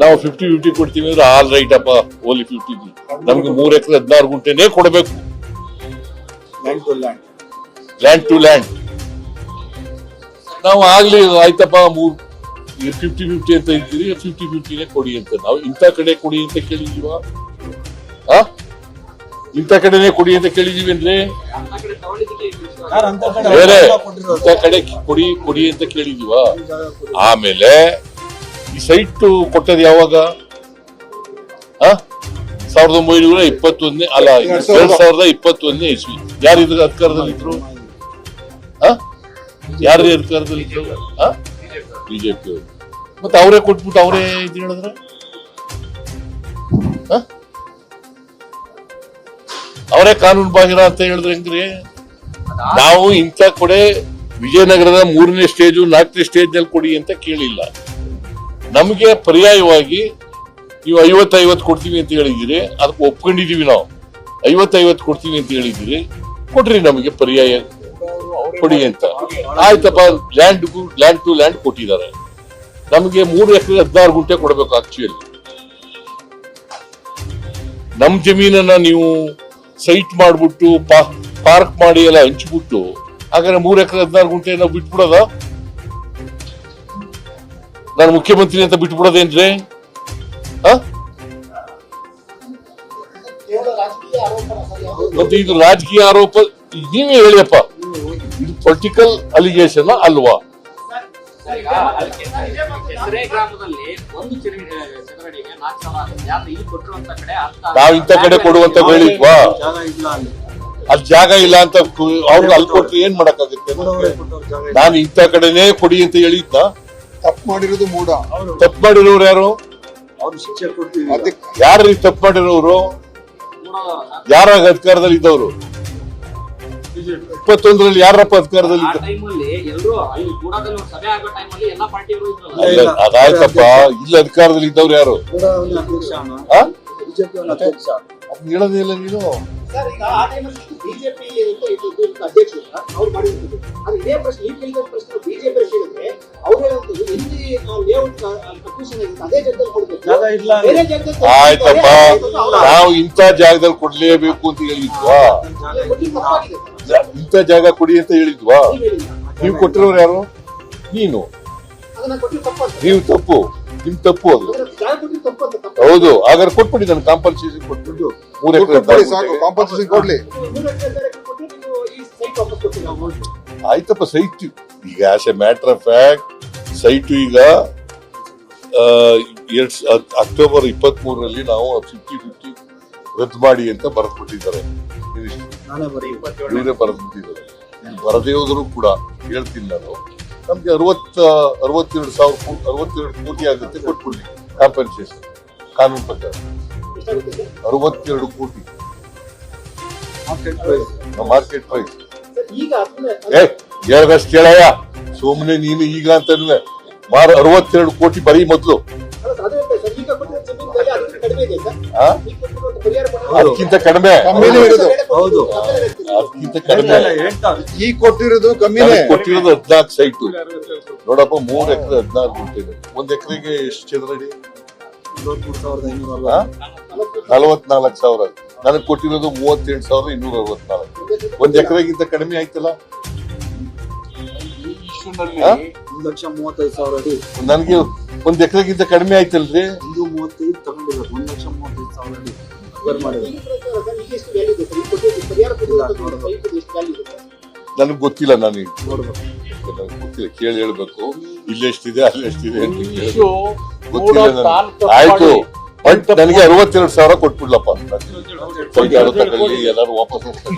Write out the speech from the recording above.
ನಾವು fifty fifty ಕೊಡ್ತೀವಿ ಅಂದ್ರೆ ಆಲ್ ರೈಟ್ ಅಪ್ಪ ಓಲಿ ಫಿಫ್ಟಿ ನಮ್ಗೆ ಮೂರ್ ಎಕರೆ ಹದಿನಾರು ಗುಂಟೆನೇ ಕೊಡಬೇಕು. ಲ್ಯಾಂಡ್ ಟು ಲ್ಯಾಂಡ್ ನಾವು ಆಗ್ಲಿ ಆಯ್ತಪ್ಪ ಮೂರ್ ಫಿಫ್ಟಿ ಫಿಫ್ಟಿ ಅಂತ ಇದ್ದೀರಿ ಫಿಫ್ಟಿ ಫಿಫ್ಟಿನೇ ಕೊಡಿ ಅಂತ. ನಾವು ಇಂಥ ಕಡೆ ಕೊಡಿ ಅಂತ ಕೇಳಿದೀವ. ಇಂಥ ಕಡೆನೇ ಕೊಡಿ ಅಂತ ಕೇಳಿದೀವಿ ಅಂದ್ರೆ? ಬೇರೆ? ಇಂಥ ಕಡೆ ಕೊಡಿ ಕೊಡಿ ಅಂತ ಕೇಳಿದೀವ. ಆಮೇಲೆ ಈ ಸೈಟ್ ಕೊಟ್ಟದ್ ಯಾವಾಗ? ಸಾವಿರದ ಒಂಬೈನೂರ ಇಪ್ಪತ್ತೊಂದನೇ ಅಲ್ಲ ಎರಡ್ ಸಾವಿರದ ಇಪ್ಪತ್ತೊಂದನೇ ಇಸ್ವಿ. ಯಾರು ಇದ್ರ ಅಧಿಕಾರದಲ್ಲಿದ್ರು ಯಾರು ಅಧಿಕಾರದಲ್ಲಿದ್ರು ಬಿಜೆಪಿ ಅವರು. ಮತ್ತೆ ಅವರೇ ಕೊಟ್ಬಿಟ್ಟು ಅವರೇ ಇದು ಹೇಳಿದ್ರೆ? ಅವರೇ ಕಾನೂನು ಬಾಹಿರ ಅಂತ ಹೇಳಿದ್ರೆ ಹೆಂಗ್ರಿ? ನಾವು ಇಂಥ ಕಡೆ ವಿಜಯನಗರದ ಮೂರನೇ ಸ್ಟೇಜು ನಾಲ್ಕನೇ ಸ್ಟೇಜ್ನಲ್ಲಿ ಕೊಡಿ ಅಂತ ಕೇಳಿಲ್ಲ. ನಮಗೆ ಪರ್ಯಾಯವಾಗಿ ನೀವು ಐವತ್ತೈವತ್ತು ಐವತ್ತು ಕೊಡ್ತೀವಿ ಅಂತ ಹೇಳಿದಿರಿ ಅದಕ್ಕೆ ಒಪ್ಕೊಂಡಿದೀವಿ ನಾವು. ಐವತ್ತೈವತ್ತು ಐವತ್ತು ಕೊಡ್ತೀವಿ ಅಂತ ಹೇಳಿದಿರಿ ಕೊಡ್ರಿ ನಮಗೆ ಪರ್ಯಾಯ ಕೊಡಿ ಅಂತ. ಆಯ್ತಪ್ಪ ಲ್ಯಾಂಡ್ ಲ್ಯಾಂಡ್ ಟು ಲ್ಯಾಂಡ್ ಕೊಟ್ಟಿದ್ದಾರೆ. ನಮಗೆ ಮೂರು ಎಕರೆ ಹದಿನಾರು ಗುಂಟೆ ಕೊಡಬೇಕು ಆಕ್ಚುಲಿ ನಮ್ ಜಮೀನನ್ನ ನೀವು ಸೈಟ್ ಮಾಡ್ಬಿಟ್ಟು ಪಾರ್ಕ್ ಮಾಡಿ ಎಲ್ಲ ಹಂಚ್ಬಿಟ್ಟು, ಹಾಗಾದ್ರೆ ಮೂರ್ ಎಕರೆ ಹದಿನಾರು ಗುಂಟೆ ನಾವು ಬಿಟ್ಬಿಡೋದ? ನಾನು ಮುಖ್ಯಮಂತ್ರಿ ಅಂತ ಬಿಟ್ಬಿಡೋದೇನ್ರಿ? ಮತ್ತೆ ಇದು ರಾಜಕೀಯ ಆರೋಪ ನೀವೇ ಹೇಳಿಯಪ್ಪ. ಇದು ಪೊಲಿಟಿಕಲ್ ಅಲಿಗೇಷನ್ ಅಲ್ವಾ? ನಾವು ಇಂಥ ಕಡೆ ಕೊಡುವಂತ ಹೇಳಿದ್ವಾ? ಅಲ್ಲಿ ಜಾಗ ಇಲ್ಲ ಅಂತ ಅವ್ರಿಗೆ ಅಲ್ಲಿ ಕೊಟ್ರೆ ಏನ್ ಮಾಡಕ್ಕಾಗುತ್ತೆ. ನಾನು ಇಂಥ ಕಡೆನೇ ಕೊಡಿ ಅಂತ ಹೇಳಿದ್ನ? ತಪ್ಪು ಮಾಡಿರೋದು ಮೂಢ ತಪ್ಪು ಮಾಡಿರೋರು ಯಾರು? ಅವ್ರು ಶಿಕ್ಷೆ ಕೊಡ್ತೀವಿ ಅದಕ್ಕೆ ಯಾರು ತಪ್ಪು ಮಾಡಿರೋರು? ಯಾರ ಅಧಿಕಾರದಲ್ಲಿ ಇದ್ದವರು? ಇಪ್ಪತ್ತೊಂದರಲ್ಲಿ ಯಾರಪ್ಪ ಅಧಿಕಾರದಲ್ಲಿ. ಅದಾಯ್ತಪ್ಪ. ಇಲ್ಲಿ ಅಧಿಕಾರದಲ್ಲಿ ಇದ್ದವ್ರು ಯಾರು? ಕೂಡ ನೀನು. ಅಧ್ಯಕ್ಷ ಆಯ್ತಪ್ಪ. ನಾವು ಇಂಥ ಜಾಗದಲ್ಲಿ ಕೊಡ್ಲೇಬೇಕು ಅಂತ ಹೇಳಿದ್ವಾ. ಇಂಥ ಜಾಗ ಕೊಡಿ ಅಂತ ಹೇಳಿದ್ವಾ? ನೀವ್ ಕೊಟ್ಟಿರೋರು ಯಾರು? ನೀನು. ನೀವು ತಪ್ಪು. ನಿಮ್ ತಪ್ಪು ಅದು. ಹೌದು. ಹಾಗಾದ್ರೆ ಕೊಟ್ಬಿಡಿ ನಾನು ಕಾಂಪನ್ಸೇಷನ್ ಕೊಟ್ಬಿಟ್ಟು. ಮೂರ್ ಎಕರೆ ಸಾಕು. ಕಾಂಪನ್ಸೇಷನ್ ಕೊಡ್ಲಿ. ಆಯ್ತಪ್ಪ ಸೈಟ್. ಈಗ as a matter of fact site ಈಗ ಎರಡ್ ಅಕ್ಟೋಬರ್ ಇಪ್ಪತ್ತ್ ಮೂರರಲ್ಲಿ ನಾವು ಫಿಫ್ಟಿ ಫಿಫ್ಟಿ ರದ್ದು ಮಾಡಿ ಅಂತ ಬರೆದ್ಬಿಟ್ಟಿದ್ದಾರೆ. ಇವರೇ ಬರೆದ್ಬಿಟ್ಟಿದ್ದಾರೆ. ಬರದೇ ಹೋದ್ರು ಕೂಡ ಹೇಳ್ತೀನಿ ನಾನು. ನಮ್ಗೆ ಅರವತ್ತ ಅರವತ್ತೆರಡು ಸಾವಿರ ಅರವತ್ತೆರಡು ಕೋಟಿ ಆಗುತ್ತೆ ಕೊಟ್ಬಿಡಿ ಕಾಂಪನ್ಸೇಷನ್ ಕಾನೂನು ಪ್ರಕಾರ? ಅರವತ್ತೆರಡು ಕೋಟಿ. ಮಾರ್ಕೆಟ್ ಪ್ರೈಸ್ ಹೇಳ್ಬೇಕು ಕೇಳಯ್ಯ. ಸುಮ್ಮನೆ ನೀನು ಈಗ ಅಂತನ್ವೆ ಮಾರು ಅರವತ್ತೆರಡು ಕೋಟಿ ಬರೀ ಮೊದಲು. ಅದಕ್ಕಿಂತ ಕಡಿಮೆ ಇದೆ ಸರ್ ಆ? ಈಗ ಕೊಟ್ಟಿರುವಂತ ಅದಕ್ಕಿಂತ ಕಡಿಮೆ. ಕಮ್ಮಿನೇ ಹೌದು. ಅದಕ್ಕಿಂತ ಕಡಿಮೆ. ಹೇಳ್ತಾರೆ ಈ ಕೊಟ್ಟಿರೋದು ಕಮ್ಮಿ ಕೊಟ್ಟಿರೋದು ಹದ್ನಾಲ್ಕು ಸೈಟ್ ನೋಡಪ್ಪ ಮೂರ್ ಎಕರೆ ಹದಿನಾರು ಗುಂಟೆ ಇದೆ. ಒಂದ್ ಎಕರೆಗೆ ಎಷ್ಟು ಚದರಡಿ ನಲವತ್ನಾಲ್ಕು ಸಾವಿರ. ನನಗ್ ಕೊಟ್ಟಿರೋದು ಮೂವತ್ತೆಂಟು ಸಾವಿರದ ಇನ್ನೂರ ಅರವತ್ನಾಲ್ಕು ಒಂದ್ ಎಕರೆಗಿಂತ ಕಡಿಮೆ ಆಯ್ತಲ್ಲ? ಒಂದು ಲಕ್ಷ ಮೂವತ್ತೈದು ಸಾವಿರ ಅಡಿ. ನನ್ಗೆ ಒಂದ್ ಎಕರೆಗಿಂತ ಕಡಿಮೆ ಆಯ್ತಲ್ರಿ? ಒಂದು ಮೂವತ್ತೈದು ತಗೊಂಡಿರೋದು ಒಂದ್ ಲಕ್ಷ ಮೂವತ್ತೈದು ಸಾವಿರ ಅಡಿ ಸರ್? ಗೊತ್ತಿಲ್ಲ ನಾನು ನೋಡ್ಬೇಕು. ನನಗೆ ಗೊತ್ತಿಲ್ಲ. ಕೇಳಿ ಹೇಳ್ಬೇಕು. ಇಲ್ಲೆಷ್ಟಿದೆ ಅಲ್ಲೆಷ್ಟಿದೆ ಅಂತ ಕೇಳಿ. ಗೊತ್ತಿಲ್ಲ ನನಗೆ. ಆಯ್ತು. ಬಟ್ ನನಗೆ ಅರವತ್ತೆರಡು ಸಾವಿರ ಕೊಟ್ಬಿಡ್ಲಪ್ಪ ಎಲ್ಲಾರು ವಾಪಸ್ ಹೋಗ್ತಾರೆ.